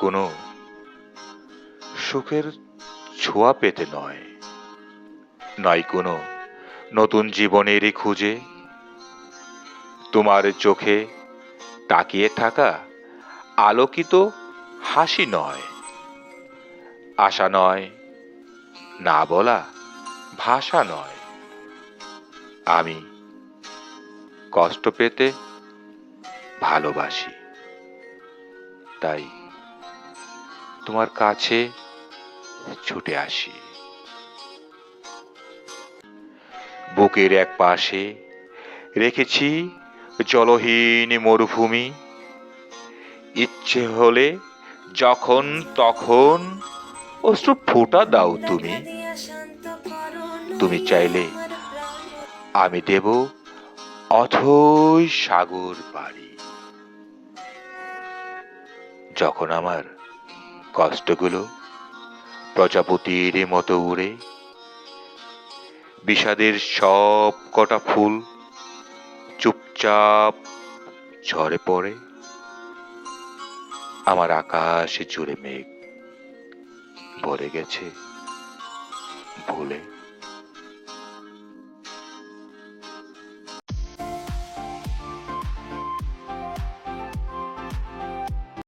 কোনো সুখের ছোঁয়া পেতে নয়। নয় কোনো নতুন জীবনেরই খুঁজে। তোমার চোখে তাকিয়ে থাকা আলোকিত হাসি নয়। আশা নয়, না বলা ভাষা নয়। আমি কষ্ট পেতে ভালোবাসি। তাই তোমার কাছে ছুটে আসি। বুকের এক পাশে রেখেছি জলহীন মরুভূমি। ইচ্ছে হলে যখন তখন অশ্রু ফোঁটা দাও তুমি। তুমি চাইলে আমি দেব অথই সাগর বাড়ি যখন আমার কষ্টগুলো প্রজাপতির মতো উড়ে, বিষাদের সব কটা ফুল চুপচাপ ঝরে পড়ে, আমার আকাশে জুড়ে মেঘ ভরে গেছে ভুলে।